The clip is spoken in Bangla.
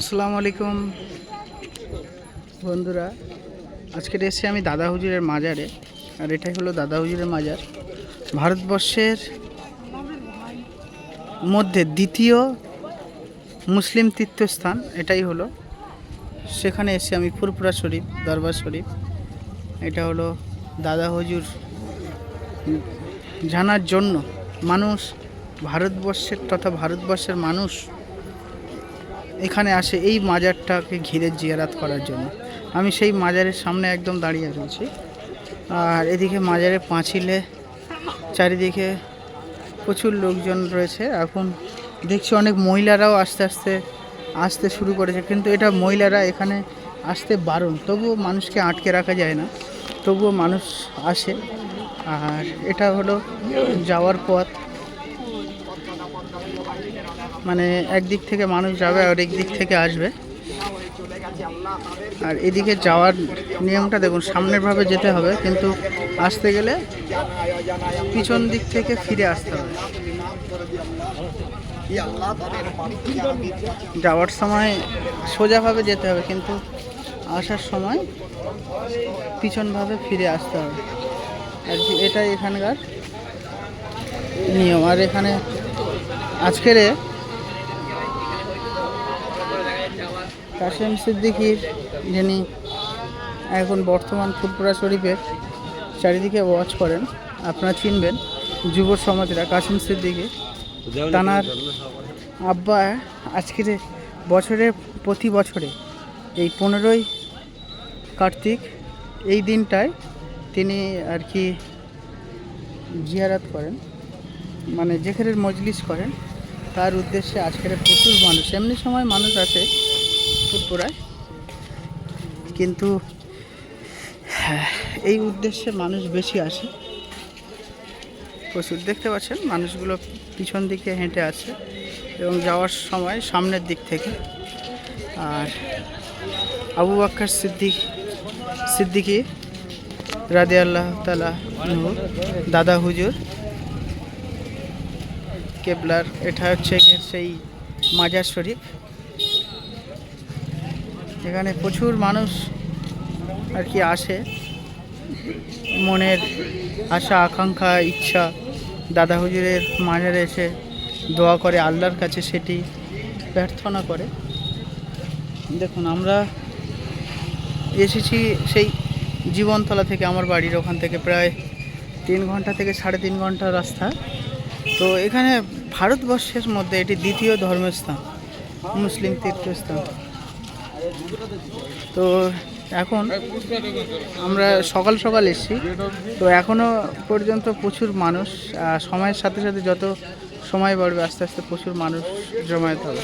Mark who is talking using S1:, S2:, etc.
S1: আসসালামু আলাইকুম। বন্ধুরা, আজকে এসেছি আমি দাদা হুজুরের মাজারে, আর এটাই হলো দাদা হুজুরের মাজার। ভারতবর্ষের মধ্যে দ্বিতীয় মুসলিম তীর্থস্থান এটাই হলো। সেখানে এসে আমি ফুরপুরা শরীফ, দরবার শরীফ, এটা হলো দাদা হুজুর জানার জন্য মানুষ, ভারতবর্ষের তথা ভারতবর্ষের মানুষ এখানে আসে এই মাজারটাকে ঘিরে জিয়ারাত করার জন্য। আমি সেই মাজারের সামনে একদম দাঁড়িয়ে রয়েছি। আর এদিকে মাজারে পাঁচিলে চারিদিকে প্রচুর লোকজন রয়েছে। এখন দেখছি অনেক মহিলারাও আস্তে আস্তে আসতে শুরু করেছে। কিন্তু এটা মহিলারা এখানে আসতে বারণ। তবুও মানুষকে আটকে রাখা যায় না। তবুও মানুষ আসে। আর এটা হলো যাওয়ার পথ। মানে একদিক থেকে মানুষ যাবে আর একদিক থেকে আসবে। আর এদিকে যাওয়ার নিয়মটা দেখুন সামনের ভাবে যেতে হবে, কিন্তু আসতে গেলে পিছন দিক থেকে ফিরে আসতে হবে। যাওয়ার সময় সোজাভাবে যেতে হবে, কিন্তু আসার সময় পিছনভাবে ফিরে আসতে হবে। আর এটাই এখানকার নিয়ম। আর এখানে আজকের কাশেম সিদ্দিকির, যিনি এখন বর্তমান ফুলপুরা শরীফের চারিদিকে ওয়াচ করেন, আপনারা চিনবেন, যুব সমাজরা কাশেম সিদ্দিকি তানার আব্বা আজকের বছরের, প্রতি বছরে এই পনেরোই কার্তিক, এই দিনটায় তিনি আর কি জিয়ারাত করেন মানে যেখানে মজলিস করেন, তার উদ্দেশ্যে আজকের প্রচুর মানুষ, এমনি সময় মানুষ আসে ফুটপুরায় কিন্তু, এই উদ্দেশ্যে মানুষ বেশি আসে। প্রচুর, দেখতে পাচ্ছেন, মানুষগুলো পিছন দিকে হেঁটে আছে এবং যাওয়ার সময় সামনের দিক থেকে। আর আবু বাক্কার সিদ্দিক, সিদ্দিকি রাদে আল্লাহ তালা দাদা হুজুর, কেবলার, এটা হচ্ছে সেই মাজার শরীফ। এখানে প্রচুর মানুষ আর কি আসে। মনের আশা, আকাঙ্ক্ষা, ইচ্ছা, দাদা হুজুরের মাজারে এসে দোয়া করে আল্লাহর কাছে সেটি প্রার্থনা করে। দেখুন, আমরা এসেছি সেই জীবনতলা থেকে, আমার বাড়ির ওখান থেকে প্রায় তিন ঘণ্টা থেকে সাড়ে তিন ঘণ্টা রাস্তা। তো এখানে ভারতবর্ষের মধ্যে এটি দ্বিতীয় ধর্মস্থান, মুসলিম তীর্থস্থান। তো এখন আমরা সকাল সকাল এসেছি। তো এখনও পর্যন্ত প্রচুর মানুষ সময়ের সাথে সাথে যত সময় বাড়বে, আস্তে আস্তে প্রচুর মানুষ জমায়েত হবে।